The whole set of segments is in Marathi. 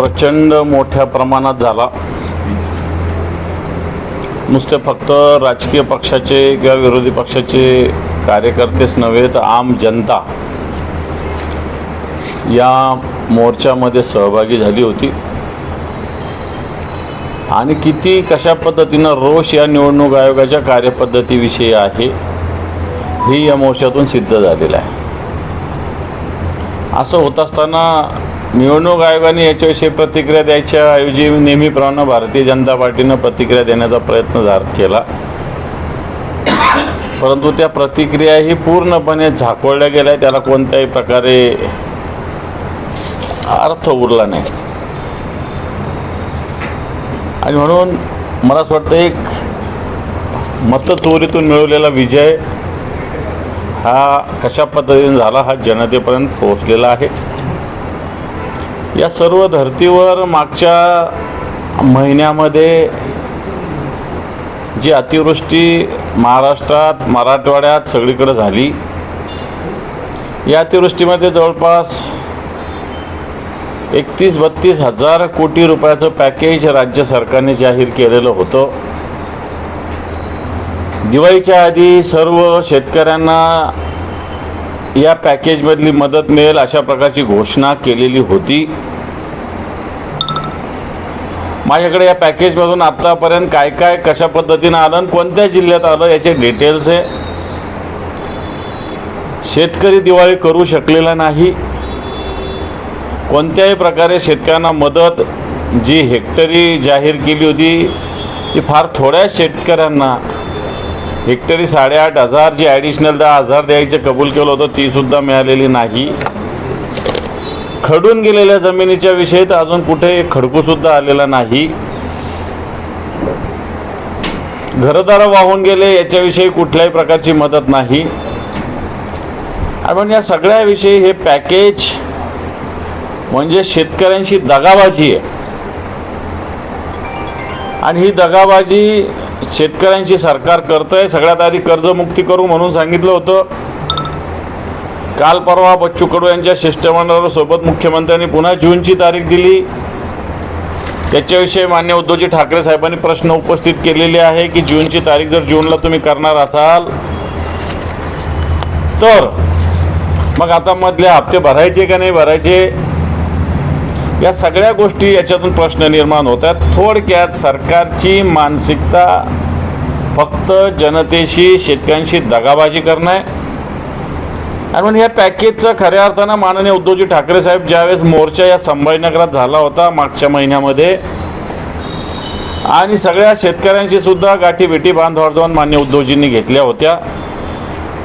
प्रचंड मोठ्या प्रमाणात झाला. नुसते फक्त राजकीय पक्षाचे किंवा विरोधी पक्षाचे कार्यकर्तेच नव्हे तर आम जनता या मोर्चामध्ये सहभागी झाली होती. आणि किती कशा पद्धतीनं रोष या निवडणूक आयोगाच्या कार्यपद्धतीविषयी आहे ही या मोर्चातून सिद्ध झालेलं आहे. असं होत असताना निवडणूक आयोगाने याच्याविषयी प्रतिक्रिया द्यायच्या ऐवजी नेहमीप्रमाणे भारतीय जनता पार्टीनं प्रतिक्रिया देण्याचा प्रयत्न झा केला. परंतु त्या प्रतिक्रियाही पूर्णपणे झाकोळल्या गेल्या. त्याला कोणत्याही प्रकारे अर्थ उरला नाही. आणि म्हणून मला असं वाटतं एक मतचोरीतून मिळवलेला विजय हा कशा पद्धतीने झाला हा जनतेपर्यंत पोहोचलेला आहे. या सर्व धर्तीवर मागच्या महिन्यामध्ये जी अतिवृष्टी महाराष्ट्रात मराठवाड्यात सगळीकडे झाली या अतिवृष्टीमध्ये जवळपास एकतीस बत्तीस हजार कोटी रुपयाचं पॅकेज राज्य सरकारने जाहीर केलेलं होतं. दिवाळीच्या आधी सर्व शेतकऱ्यांना या पॅकेजमधली मदत मिळेल अशा प्रकारची घोषणा केलेली होती. माझ्याकडे या पॅकेजमधून आत्तापर्यंत काय काय कशा पद्धतीनं आलं आणि कोणत्या जिल्ह्यात आलं याचे डिटेल्स आहे. शेतकरी दिवाळी करू शकलेला नाही. कोणत्याही प्रकारे शेतकऱ्यांना मदत जी हेक्टरी जाहीर केली होती ती फार थोड्या शेतकऱ्यांना हेक्टरी साडेआठ हजार जी ॲडिशनल दहा हजार द्यायचं कबूल केलं होतं तीसुद्धा मिळालेली नाही. खडून गेलेल्या जमिनीच्या विषयीत अजून कुठे खडकूसुद्धा आलेला नाही. घरदारं वाहून गेले याच्याविषयी कुठल्याही प्रकारची मदत नाही. आपण या सगळ्याविषयी हे पॅकेज म्हणजे शेतकऱ्यांशी दगाबाजी आहे. आणि ही दगाबाजी शेतकऱ्यांशी सरकार करतंय सगळ्यात आधी कर्जमुक्ती करू म्हणून सांगितलं होतं. काल परवा बच्चू कडू यांच्या शिष्टमंडळासोबत मुख्यमंत्र्यांनी पुन्हा जूनची तारीख दिली. त्याच्याविषयी मान्य उद्धवजी ठाकरे साहेबांनी प्रश्न उपस्थित केलेले आहे की जूनची तारीख जर जूनला तुम्ही करणार असाल तर मग आता मधले हप्ते भरायचे का नाही भरायचे? या सगळ्या गोष्टी याच्यातून प्रश्न निर्माण होतात. थोडक्यात सरकारची मानसिकता फक्त जनतेशी शेतकऱ्यांशी दगाबाजी करणं आहे. आणि म्हणून या पॅकेजचं खऱ्या अर्थानं माननीय उद्धवजी ठाकरे साहेब ज्यावेळेस मोर्चा या संभाजीनगरात झाला होता मागच्या महिन्यामध्ये आणि सगळ्या शेतकऱ्यांशी सुद्धा गाठी भेटी बांधवाड जाऊन मान्य उद्धवजींनी घेतल्या होत्या.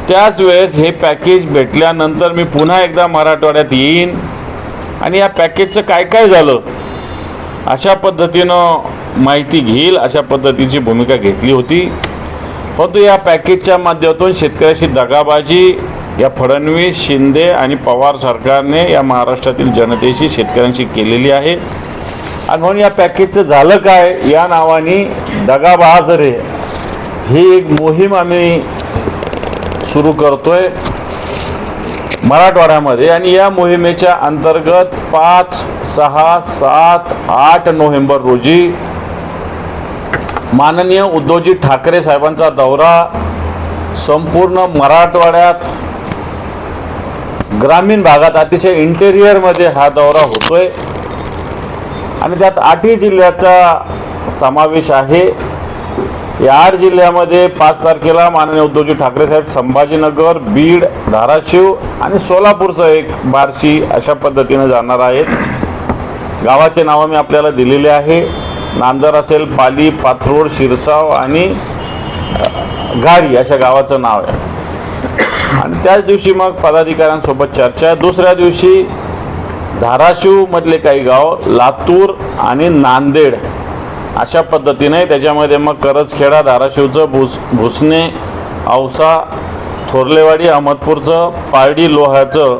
त्याच वेळेस हे पॅकेज भेटल्यानंतर मी पुन्हा एकदा मराठवाड्यात येईन. आणि या पॅकेजचं काय काय झालं? अशा पद्धतीनं माहिती घेईल अशा पद्धतीची भूमिका घेतली होती. परंतु या पॅकेजच्या माध्यमातून शेतकऱ्याशी दगाबाजी या फडणवीस शिंदे आणि पवार सरकारने या महाराष्ट्रातील जनतेशी शेतकऱ्यांशी केलेली आहे. आणि म्हणून या पॅकेजचं झालं काय? या नावाने दगाबाज रे. ही एक मोहीम आम्ही सुरू करतोय. मराठवाड्यामध्ये आणि या मोहिमेच्या अंतर्गत पाच सहा सात आठ नोव्हेंबर रोजी माननीय उद्धवजी ठाकरे साहेबांचा दौरा संपूर्ण मराठवाड्यात ग्रामीण भागात अतिशय इंटेरियरमध्ये हा दौरा होतोय. आणि त्यात आठही जिल्ह्याचा समावेश आहे. याड जिल्ह्यामध्ये पाच तारखेला माननीय उद्धवजी ठाकरे साहेब संभाजीनगर बीड धाराशिव आणि सोलापूरचं एक बार्शी अशा पद्धतीनं जाणार आहेत. गावाचे नावं मी आपल्याला दिलेले आहे. नांदर असेल पाली पाथरोड शिरसाव आणि घारी अशा गावाचं नाव आहे. आणि त्याच दिवशी मग पदाधिकाऱ्यांसोबत चर्चा आहे. दुसऱ्या दिवशी धाराशिवमधले काही गाव लातूर आणि नांदेड अशा पद्धतीने त्याच्यामध्ये मग करजखेडा धाराशिवचं भुस भुसणे औसा थोरलेवाडी अहमदपूरचं पारडी लोह्याचं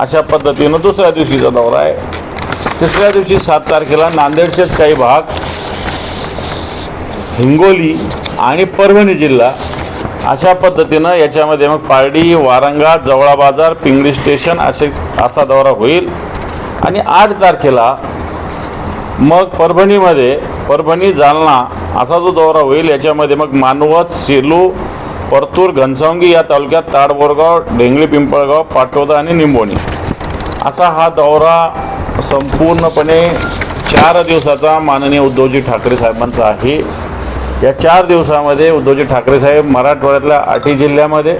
अशा पद्धतीनं दुसऱ्या दिवशीचा दौरा आहे. तिसऱ्या दिवशी सात तारखेला नांदेडचेच काही भाग हिंगोली आणि परभणी जिल्हा अशा पद्धतीनं याच्यामध्ये मग पारडी वारंगा जवळा बाजार पिंगळी स्टेशन असे असा दौरा होईल. आणि आठ तारखेला मग परभणीमध्ये परभणी जालना. असा जो दौरा होईल याच्यामध्ये मग मानवत सेलू परतूर घनसावंगी या तालुक्यात ताडबोरगाव ढेंगळी पिंपळगाव पाटोदा आणि निंबोणी. असा हा दौरा संपूर्णपणे चार दिवसाचा माननीय उद्धवजी ठाकरे साहेबांचा आहे. या चार दिवसामध्ये उद्धवजी ठाकरे साहेब मराठवाड्यातल्या आठी जिल्ह्यामध्ये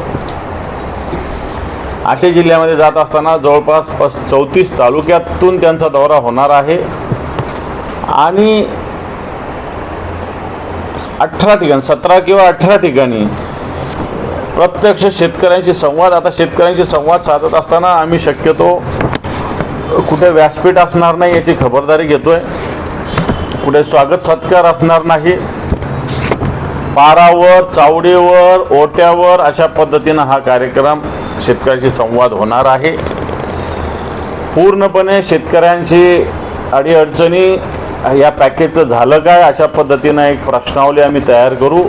आठी जिल्ह्यामध्ये जात असताना जवळपास पस चौतीस तालुक्यातून त्यांचा दौरा होणार आहे. आणि अठरा ठिकाणी सतरा किंवा अठरा ठिकाणी. प्रत्यक्ष शेतकऱ्यांशी संवाद आता शेतकऱ्यांशी संवाद साधत असताना आम्ही शक्यतो कुठे व्यासपीठ असणार नाही याची खबरदारी घेतोय. कुठे स्वागत सत्कार असणार नाही. पारावर चावडीवर ओट्यावर अशा पद्धतीनं हा कार्यक्रम शेतकऱ्यांशी संवाद होणार आहे. पूर्णपणे शेतकऱ्यांशी अडीअडचणी या पॅकेजचं झालं काय? अशा पद्धतीनं एक प्रश्नावली आम्ही तयार करू.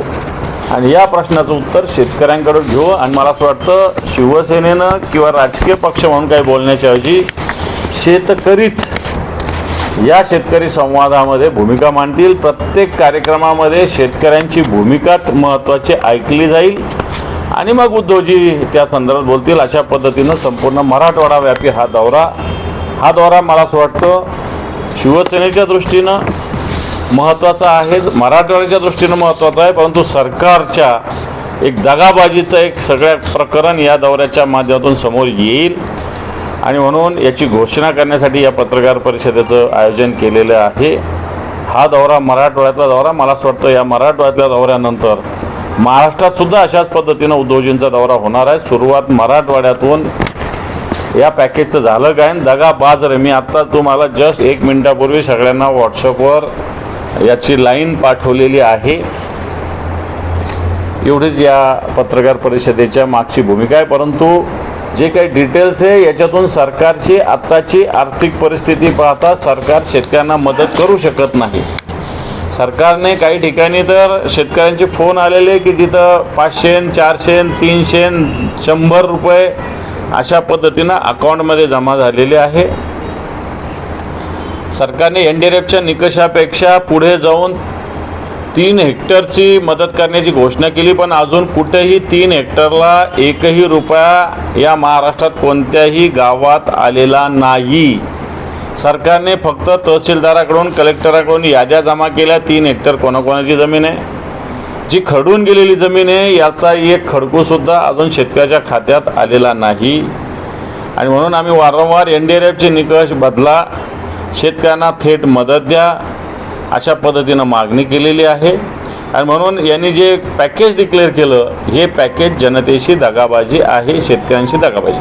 आणि या प्रश्नाचं उत्तर शेतकऱ्यांकडून घेऊ. आणि मला असं वाटतं शिवसेनेनं किंवा राजकीय पक्ष म्हणून काही बोलण्याच्या ऐवजी शेतकरीच या शेतकरी संवादामध्ये भूमिका मांडतील. प्रत्येक कार्यक्रमामध्ये शेतकऱ्यांची भूमिकाच महत्त्वाची ऐकली जाईल. आणि मग उद्धवजी त्या संदर्भात बोलतील. अशा पद्धतीनं संपूर्ण मराठवाडा व्यापी हा दौरा. हा दौरा मला असं वाटतं शिवसेनेच्या दृष्टीनं महत्त्वाचा आहे. मराठवाड्याच्या दृष्टीनं महत्त्वाचा आहे परंतु सरकारच्या एक दगाबाजीचं एक सगळ्या प्रकरण या दौऱ्याच्या माध्यमातून समोर येईल. आणि म्हणून याची घोषणा करण्यासाठी या पत्रकार परिषदेचं आयोजन केलेलं आहे. हा दौरा मराठवाड्यातला दौरा मला असं वाटतं या मराठवाड्यातल्या दौऱ्यानंतर महाराष्ट्रात सुद्धा अशाच पद्धतीनं उद्योजींचा दौरा होणार आहे. सुरुवात मराठवाड्यातून या पॅकेजचं झालं काय? दगा दगाबाज रे मी आत्ता तुम्हाला जस्ट एक मिनिटापूर्वी सगळ्यांना व्हॉट्सअपवर याची लाईन पाठवलेली आहे. एवढीच या पत्रकार परिषदेच्या मागची भूमिका आहे परंतु जे काही डिटेल्स आहे याच्यातून सरकारची आत्ताची आर्थिक परिस्थिती पाहता सरकार शेतकऱ्यांना मदत करू शकत नाही. सरकारने काही ठिकाणी तर शेतकऱ्यांचे फोन आलेले की जिथं पाचशे चारशे तीनशे शंभर रुपये अशा पद्धतीनं अकाउंटमध्ये जमा झालेले आहे. सरकारने एन डी आर एफच्या निकषापेक्षा पुढे जाऊन तीन हेक्टरची मदत करण्याची घोषणा केली पण अजून कुठेही तीन हेक्टरला एकही रुपया या महाराष्ट्रात कोणत्याही गावात आलेला नाही. सरकारने फक्त तहसीलदाराकडून कलेक्टराकडून याद्या जमा केल्या. तीन हेक्टर कोणाकोणाची जमीन आहे? जी खडून गेलेली जमीन आहे याचा एक खडकूसुद्धा अजून शेतकऱ्याच्या खात्यात आलेला नाही. आणि म्हणून आम्ही वारंवार एन डी आर एफचे निकष बदला. शेतकऱ्यांना थेट मदत द्या. अशा पद्धतीनं मागणी केलेली आहे. आणि म्हणून यांनी जे पॅकेज डिक्लेअर केलं हे पॅकेज जनतेशी दगाबाजी आहे शेतकऱ्यांशी दगाबाजी.